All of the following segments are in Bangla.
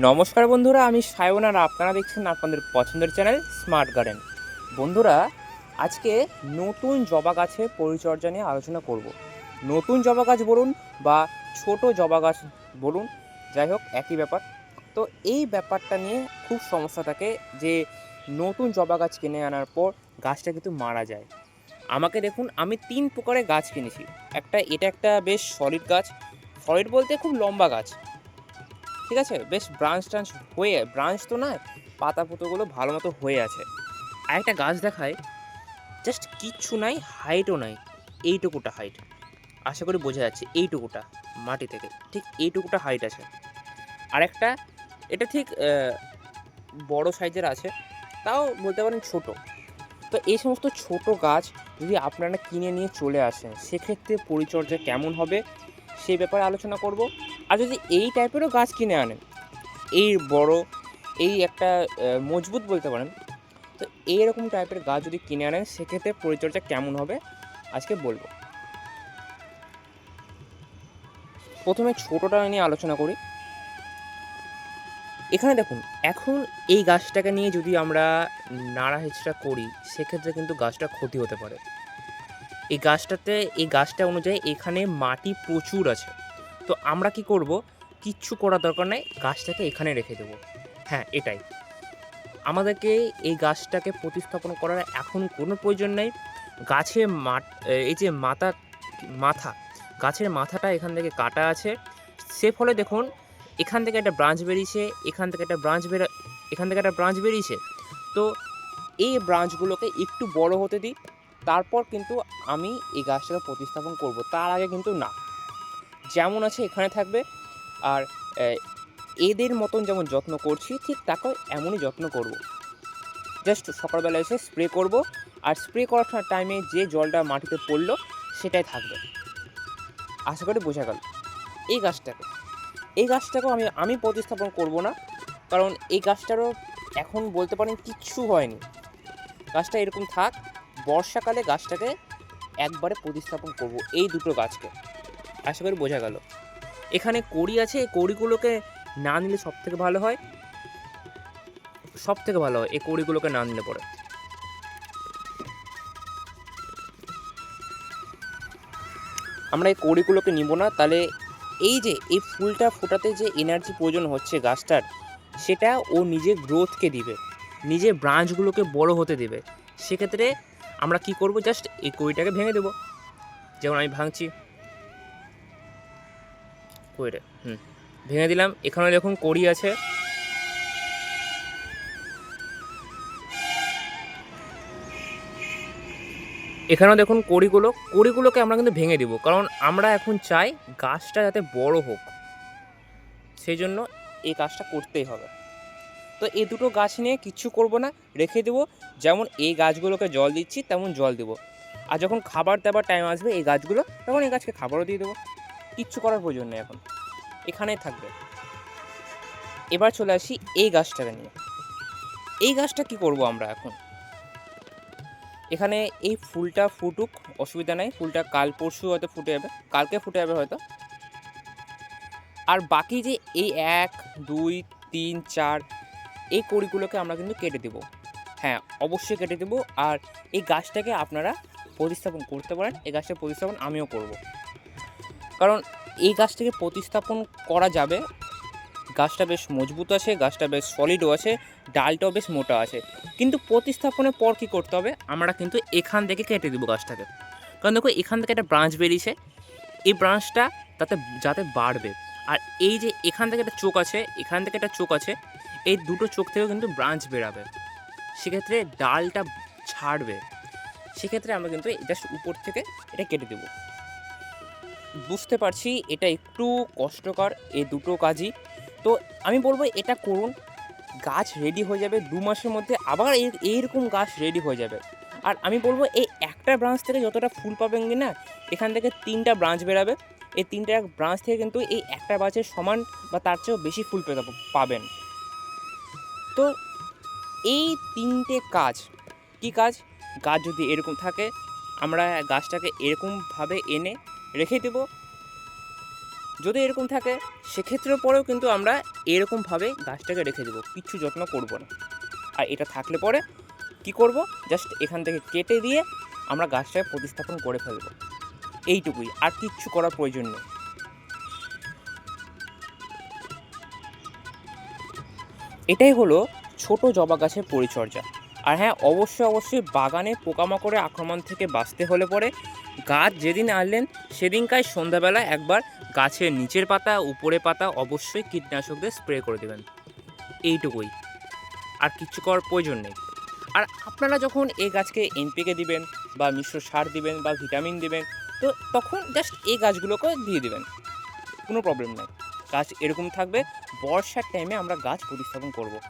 নমস্কার বন্ধুরা, আমি সায়ন আর আপনারা দেখছেন আপনাদের পছন্দের চ্যানেল স্মার্ট গার্ডেন বন্ধুরা, আজকে নতুন জবা গাছের পরিচর্যা নিয়ে আলোচনা করব। নতুন জবা গাছ বলুন বা ছোট জবা গাছ বলুন, যাই হোক, একই ব্যাপার। তো এই ব্যাপারটা নিয়ে খুব সমস্যা থাকে যে নতুন জবা গাছ কিনে আনার পর গাছটা কিন্তু মারা যায়। আমাকে দেখুন, আমি তিন প্রকারের গাছ কিনেছি। একটা, এটা একটা বেশ সলিড গাছ। সলিড বলতে খুব লম্বা গাছ। ঠিক আছে? বেশ ব্রাঞ্চ টাঞ্চ হয়ে ব্রাঞ্চ তো নয় পাতা পুতোগুলো ভালো মতো হয়ে আছে। আর একটা গাছ দেখায় জাস্ট কিচ্ছু নাই হাইটও নাই, এইটুকুটা হাইট আশা করি বোঝা যাচ্ছে, এইটুকুটা মাটি থেকে, ঠিক এইটুকুটা হাইট আছে। আর একটা এটা ঠিক বড় সাইজের আছে, তাও বলতে পারেন ছোট। তো এই সমস্ত ছোট গাছ যদি আপনারা কিনে নিয়ে চলে আসেন, সেক্ষেত্রে পরিচর্যা কেমন হবে? সেই ব্যাপারে আলোচনা করব। আর যদি এই টাইপেরও গাছ কিনে আনেন এই বড়, এই একটা মজবুত বলতে পারেন, তো এইরকম টাইপের গাছ যদি কিনে আনেন, সেক্ষেত্রে পরিচর্যা কেমন হবে? আজকে বলব। প্রথমে ছোটোটা নিয়ে আলোচনা করি। এখানে দেখুন, এখন এই গাছটাকে নিয়ে যদি আমরা নাড়া হেঁচড়া করি, সেক্ষেত্রে কিন্তু গাছটা ক্ষতি হতে পারে। এই গাছটাতে, এই গাছটা অনুযায়ী এখানে মাটি প্রচুর আছে। তো আমরা কি করব? কিচ্ছু করার দরকার নেই, গাছটাকে এখানে রেখে দেবো। হ্যাঁ এটাই। আমাদেরকে এই গাছটাকে প্রতিস্থাপন করার এখন কোনো প্রয়োজন নেই। গাছে মাট এই যে মাথা মাথা, গাছের মাথাটা এখান থেকে কাটা আছে। সে ফলে দেখুন, এখান থেকে একটা ব্রাঞ্চ বেরিয়েছে, এখান থেকে একটা ব্রাঞ্চ বেরো, এখান থেকে একটা ব্রাঞ্চ বেরিয়েছে। তো এই ব্রাঞ্চগুলোকে একটু বড় হতে দিই। তারপর কিন্তু আমি এই গাছটাকে প্রতিস্থাপন করব, তার আগে কিন্তু না। যেমন আছে এখানে থাকবে, আর এদের মতন যেমন যত্ন করছি, ঠিক তাকেও এমনই যত্ন করব। জাস্ট সকালবেলা এসে স্প্রে করব, আর স্প্রে করার টাইমে যে জলটা মাটিতে পড়ল, সেটাই থাকবে। আশা করি বোঝা গেল। এই গাছটাকে। এই গাছটাকেও আমি আমি প্রতিস্থাপন করব না, কারণ এই গাছটারও এখন বলতে পারেন কিচ্ছু হয়নি। গাছটা এরকম থাক বর্ষাকালে গাছটাকে একবারে প্রতিস্থাপন করব এই দুটো গাছকে। আশা করি বোঝা গেল। এখানে কড়ি আছে, এই কড়িগুলোকে না নিলে সব থেকে ভালো হয়। সব থেকে ভালো হয়, এই কড়িগুলোকে না নিলে পরে। আমরা এই কড়িগুলোকে নিব না, তাহলে এই যে, এই ফুলটা ফোটাতে যে এনার্জি প্রয়োজন হচ্ছে গাছটার, সেটা ও নিজের গ্রোথকে দিবে। নিজের ব্রাঞ্চগুলোকে বড় হতে দেবে। সেক্ষেত্রে আমরা কি করব? জাস্ট এই কড়িটাকে ভেঙে দেবো। যেমন আমি ভাঙছি। কড়িটা, হুম। ভেঙে দিলাম। এখানে দেখুন কড়ি আছে। এখানেও দেখুন কড়িগুলো। কড়িগুলোকে আমরা কিন্তু ভেঙে দিব। কারণ আমরা এখন চাই গাছটা যাতে বড় হোক। সেই জন্য এই কাজটা করতেই হবে। তো এই দুটো গাছ নিয়ে কিচ্ছু করব না, রেখে দেবো। যেমন এই গাছগুলোকে জল দিচ্ছি, তেমন জল দেবো। আর যখন খাবার দেওয়ার টাইম আসবে, এই গাছগুলো, তখন এই গাছকে খাবারও দিয়ে দেবো। কিচ্ছু করার প্রয়োজন নেই এখন। এখানেই থাকবে। এবার চলে আসি এই গাছটাকে নিয়ে। এই গাছটা কি করব আমরা এখন? এখানে এই ফুলটা ফুটুক, অসুবিধা নাই। ফুলটা কাল পরশু হয়তো ফুটে যাবে। কালকে ফুটে যাবে হয়তো। আর বাকি যে এই এক, দুই, তিন, চার এই কড়িগুলোকে আমরা কিন্তু কেটে দেবো। হ্যাঁ অবশ্যই কেটে দেবো আর এই গাছটাকে আপনারা প্রতিস্থাপন করতে পারেন। এই গাছটা প্রতিস্থাপন আমিও করব। কারণ এই গাছটাকে প্রতিস্থাপন করা যাবে। গাছটা বেশ মজবুত আছে, গাছটা বেশ সলিডও আছে, ডালটাও বেশ মোটা আছে। কিন্তু প্রতিস্থাপনের পর কী করতে হবে? আমরা কিন্তু এখান থেকে কেটে দেবো গাছটাকে। কারণ দেখো, এখান থেকে একটা ব্রাঞ্চ বেরিয়েছে। এই ব্রাঞ্চটা তাতে, যাতে বাড়বে। আর এই যে এখান থেকে একটা চোখ আছে, এখান থেকে একটা চোখ আছে এই দুটো চোখ থেকেও কিন্তু ব্রাঞ্চ বেরাবে। সেক্ষেত্রে ডালটা ছাড়বে। সেক্ষেত্রে আমরা কিন্তু জাস্ট উপর থেকে এটা কেটে দেবো। বুঝতে পারছি, এটা একটু কষ্টকর এই দুটো কাজই। তো আমি বলব এটা করুন, গাছ রেডি হয়ে যাবে, দু মাসের মধ্যে আবার এই এইরকম গাছ রেডি হয়ে যাবে। আর আমি বলব এই একটা ব্রাঞ্চ থেকে যতটা ফুল পাবেন কি না, এখান থেকে তিনটা ব্রাঞ্চ বেরাবে। এই তিনটা ব্রাঞ্চ থেকে কিন্তু এই একটা গাছের সমান বা তার চেয়েও বেশি ফুল পেতে পাবেন। তো এই তিনটে কাজ, কি কাজ? গাছ যদি এরকম থাকে, আমরা গাছটাকে এরকমভাবে এনে রেখে দেবো। যদি এরকম থাকে, সেক্ষেত্রেও পরেও কিন্তু আমরা এরকমভাবে গাছটাকে রেখে দেবো, কিচ্ছু যত্ন করব না। আর এটা থাকলে পরে কি করব? জাস্ট এখান থেকে কেটে দিয়ে আমরা গাছটাকে প্রতিস্থাপন করে ফেলব। এইটুকুই, আর কিচ্ছু করার প্রয়োজন নেই। এটাই হলো ছোট জবা গাছের পরিচর্যা। আর হ্যাঁ অবশ্যই অবশ্যই বাগানে পোকামাকড়ের আক্রমণ থেকে বাঁচতে হলে পরে গাছ যেদিন আনলেন সেদিনকার সন্ধ্যাবেলা একবার গাছের নিচের পাতা উপরে পাতা অবশ্যই কীটনাশক দিয়ে স্প্রে করে দেবেন। এইটুকুই। আর কিচ্ছু করার প্রয়োজন নেই। আর আপনারা যখন এই গাছকে এনপিকে দিবেন বা মিশ্র সার দিবেন বা ভিটামিন দিবেন, তো তখন জাস্ট এই গাছগুলোকে দিয়ে দিবেন। কোনো প্রবলেম নেই। গাছ এরকম থাকবে, বর্ষার টাইমে আমরা গাছ প্রতিস্থাপন করব।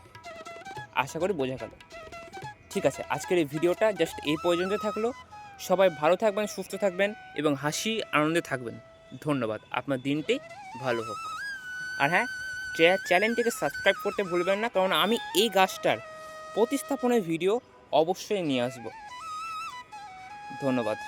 আশা করি বোঝা গেল। ঠিক আছে, আজকের এই ভিডিওটা জাস্ট এই পর্যন্ত থাকল। সবাই ভালো থাকবেন, সুস্থ থাকবেন এবং হাসি, আনন্দে থাকবেন। ধন্যবাদ। আপনার দিনটি ভালো হোক। আর হ্যাঁ চ্যা- চ্যানেলটিকে সাবস্ক্রাইব করতে ভুলবেন না, কারণ আমি এই গাছটার প্রতিস্থাপনের ভিডিও অবশ্যই নিয়ে আসব। ধন্যবাদ।